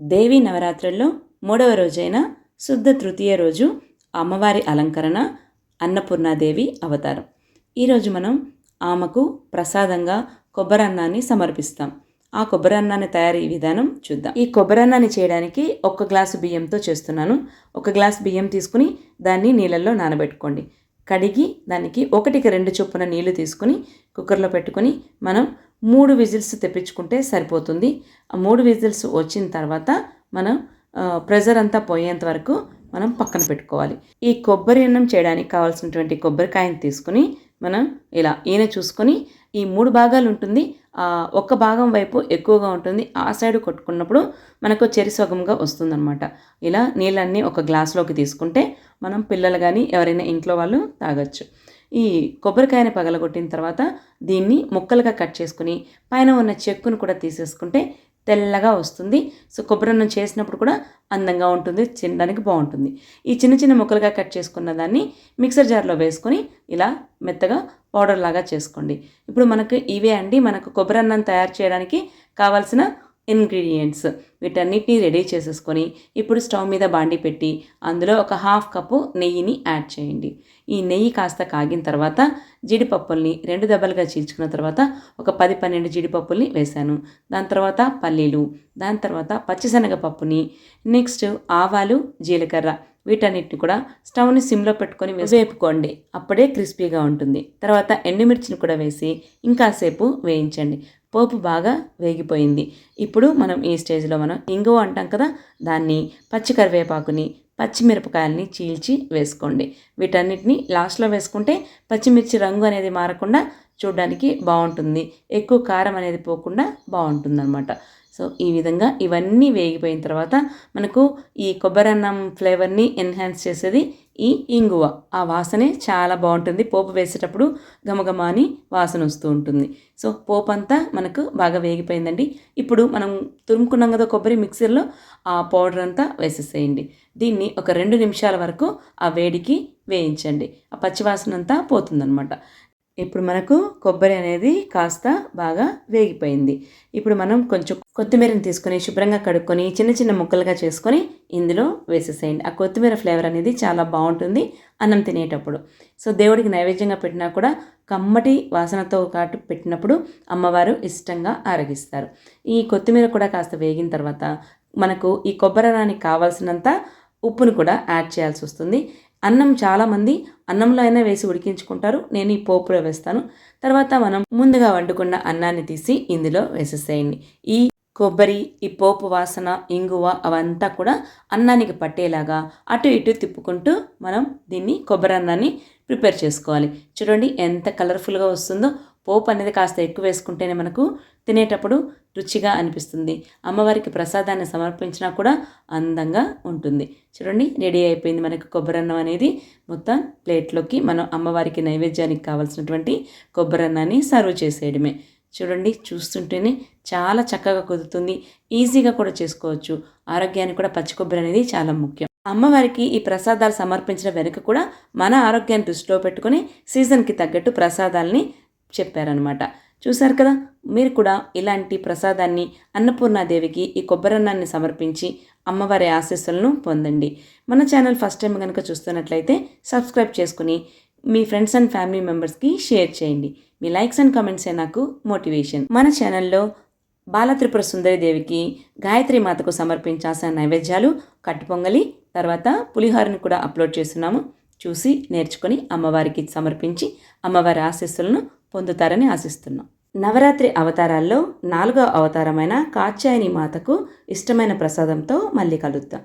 దేవీ నవరాత్రుల్లో మూడవ రోజైన శుద్ధ తృతీయ రోజు అమ్మవారి అలంకరణ అన్నపూర్ణాదేవి అవతారం. ఈరోజు మనం ఆమెకు ప్రసాదంగా కొబ్బరన్నాన్ని సమర్పిస్తాం. ఆ కొబ్బరన్నాన్ని తయారీ విధానం చూద్దాం. ఈ కొబ్బరన్నాన్ని చేయడానికి ఒక గ్లాసు బియ్యంతో చేస్తున్నాను. ఒక గ్లాస్ బియ్యం తీసుకుని దాన్ని నీళ్ళల్లో నానబెట్టుకోండి. కడిగి దానికి ఒకటికి రెండు చొప్పున నీళ్ళు తీసుకుని కుక్కర్లో పెట్టుకొని మనం మూడు విజిల్స్ తెప్పించుకుంటే సరిపోతుంది. ఆ మూడు విజిల్స్ వచ్చిన తర్వాత మనం ప్రెజర్ అంతా పోయేంత వరకు మనం పక్కన పెట్టుకోవాలి. ఈ కొబ్బరి అన్నం చేయడానికి కావాల్సినటువంటి కొబ్బరికాయని తీసుకుని మనం ఇలా ఈయన చూసుకొని ఈ మూడు భాగాలు ఉంటుంది. ఒక ఒక్క భాగం వైపు ఎక్కువగా ఉంటుంది. ఆ సైడ్ కొట్టుకున్నప్పుడు మనకు చెరిసగంగా వస్తుందన్నమాట. ఇలా నీళ్ళన్నీ ఒక గ్లాస్లోకి తీసుకుంటే మనం పిల్లలు కానీ ఎవరైనా ఇంట్లో వాళ్ళు తాగొచ్చు. ఈ కొబ్బరికాయని పగలగొట్టిన తర్వాత దీన్ని ముక్కలుగా కట్ చేసుకుని పైన ఉన్న చెక్కును కూడా తీసేసుకుంటే తెల్లగా వస్తుంది. సో కొబ్బరి అన్నం చేసినప్పుడు కూడా అందంగా ఉంటుంది తినడానికి బాగుంటుంది. ఈ చిన్న చిన్న ముక్కలుగా కట్ చేసుకున్న దాన్ని మిక్సర్ జార్లో వేసుకొని ఇలా మెత్తగా పౌడర్ లాగా చేసుకోండి. ఇప్పుడు మనకు ఇవే అండి. మనకు కొబ్బరి అన్నం తయారు చేయడానికి కావాల్సిన ఇంగ్రీడియంట్స్. వీటన్నిటిని రెడీ చేసేసుకొని ఇప్పుడు స్టవ్ మీద బాండి పెట్టి అందులో ఒక హాఫ్ కప్పు నెయ్యిని యాడ్ చేయండి. ఈ నెయ్యి కాస్త కాగిన తర్వాత జీడిపప్పుల్ని రెండు దెబ్బలుగా చీల్చుకున్న తర్వాత ఒక పది పన్నెండు జీడిపప్పుల్ని వేశాను. దాని తర్వాత పల్లీలు దాని తర్వాత పచ్చిశనగపప్పుని నెక్స్ట్ ఆవాలు జీలకర్ర వీటన్నిటిని కూడా స్టవ్ని సిమ్లో పెట్టుకొని వేపుకోండి. అప్పుడే క్రిస్పీగా ఉంటుంది. తర్వాత ఎండుమిర్చిని కూడా వేసి ఇంకాసేపు వేయించండి. పోపు బాగా వేగిపోయింది. ఇప్పుడు మనం ఈ స్టేజ్లో మనం ఇంగువ అంటాం కదా దాన్ని పచ్చి కరివేపాకుని పచ్చిమిరపకాయలని చీల్చి వేసుకోండి. వీటన్నిటిని లాస్ట్లో వేసుకుంటే పచ్చిమిర్చి రంగు అనేది మారకుండా చూడడానికి బాగుంటుంది. ఎక్కువ కారం అనేది పోకుండా బాగుంటుంది అనమాట సో ఈ విధంగా ఇవన్నీ వేగిపోయిన తర్వాత మనకు ఈ కొబ్బరి అన్నం ఫ్లేవర్ని ఎన్హాన్స్ చేసేది ఈ ఇంగువ. ఆ వాసనే చాలా బాగుంటుంది. పోపు వేసేటప్పుడు గమగమ అని వాసన వస్తూ ఉంటుంది. సో పోపు అంతా మనకు బాగా వేగిపోయిందండి. ఇప్పుడు మనం తురుముకున్నాం కదా కొబ్బరి మిక్సర్లో ఆ పౌడర్ అంతా వేసేసేయండి. దీన్ని ఒక రెండు నిమిషాల వరకు ఆ వేడికి వేయించండి. ఆ పచ్చివాసన అంతా పోతుందనమాట ఇప్పుడు మనకు కొబ్బరి అనేది కాస్త బాగా వేగిపోయింది. ఇప్పుడు మనం కొంచెం కొత్తిమీరని తీసుకొని శుభ్రంగా కడుక్కొని చిన్న చిన్న ముక్కలుగా చేసుకొని ఇందులో వేసేసేయండి. ఆ కొత్తిమీర ఫ్లేవర్ అనేది చాలా బాగుంటుంది అన్నం తినేటప్పుడు. సో దేవుడికి నైవేద్యంగా పెట్టినా కూడా కమ్మటి వాసనతో కాటు పెట్టినప్పుడు అమ్మవారు ఇష్టంగా ఆరగిస్తారు. ఈ కొత్తిమీర కూడా కాస్త వేగిన తర్వాత మనకు ఈ కొబ్బరి కావాల్సినంత ఉప్పును కూడా యాడ్ చేయాల్సి వస్తుంది. అన్నం చాలామంది అన్నంలో అయినా వేసి ఉడికించుకుంటారు. నేను ఈ పోపులో వేస్తాను. తర్వాత మనం ముందుగా వండుకున్న అన్నాన్ని తీసి ఇందులో వేసేసేయండి. ఈ కొబ్బరి ఈ పోపు వాసన ఇంగువ అవంతా కూడా అన్నానికి పట్టేలాగా అటు ఇటు తిప్పుకుంటూ మనం దీన్ని కొబ్బరి అన్నాన్ని ప్రిపేర్ చేసుకోవాలి. చూడండి ఎంత కలర్ఫుల్గా వస్తుందో. పోపు అనేది కాస్త ఎక్కువ వేసుకుంటేనే మనకు తినేటప్పుడు రుచిగా అనిపిస్తుంది. అమ్మవారికి ప్రసాదాన్ని సమర్పించినా కూడా అందంగా ఉంటుంది. చూడండి రెడీ అయిపోయింది మనకు కొబ్బరన్నం అనేది. మొత్తం ప్లేట్లోకి మనం అమ్మవారికి నైవేద్యానికి కావాల్సినటువంటి కొబ్బరన్నాన్ని సర్వ్ చేసేయడమే. చూడండి చూస్తుంటేనే చాలా చక్కగా కుదురుతుంది. ఈజీగా కూడా చేసుకోవచ్చు. ఆరోగ్యానికి కూడా పచ్చి కొబ్బరి అనేది చాలా ముఖ్యం. అమ్మవారికి ఈ ప్రసాదాలు సమర్పించిన వెనుక కూడా మన ఆరోగ్యాన్ని దృష్టిలో పెట్టుకుని సీజన్కి తగ్గట్టు ప్రసాదాలని చెప్పారనమాట చూశారు కదా మీరు కూడా ఇలాంటి ప్రసాదాన్ని అన్నపూర్ణాదేవికి ఈ కొబ్బరన్నాన్ని సమర్పించి అమ్మవారి ఆశీస్సులను పొందండి. మన ఛానల్ ఫస్ట్ టైం కనుక చూస్తున్నట్లయితే సబ్స్క్రైబ్ చేసుకుని మీ ఫ్రెండ్స్ అండ్ ఫ్యామిలీ మెంబర్స్కి షేర్ చేయండి. మీ లైక్స్ అండ్ కామెంట్సే నాకు మోటివేషన్. మన ఛానల్లో బాలత్రిపుర సుందరి దేవికి గాయత్రి మాతకు సమర్పించాల్సిన నైవేద్యాలు కట్టుపొంగలి తర్వాత పులిహోరని కూడా అప్లోడ్ చేస్తున్నాము. చూసి నేర్చుకొని అమ్మవారికి సమర్పించి అమ్మవారి ఆశీస్సులను పొందుతారని ఆశిస్తున్నాం. నవరాత్రి అవతారాల్లో నాలుగో అవతారమైన కాత్యాయని మాతకు ఇష్టమైన ప్రసాదంతో మళ్ళీ కలుద్దాం.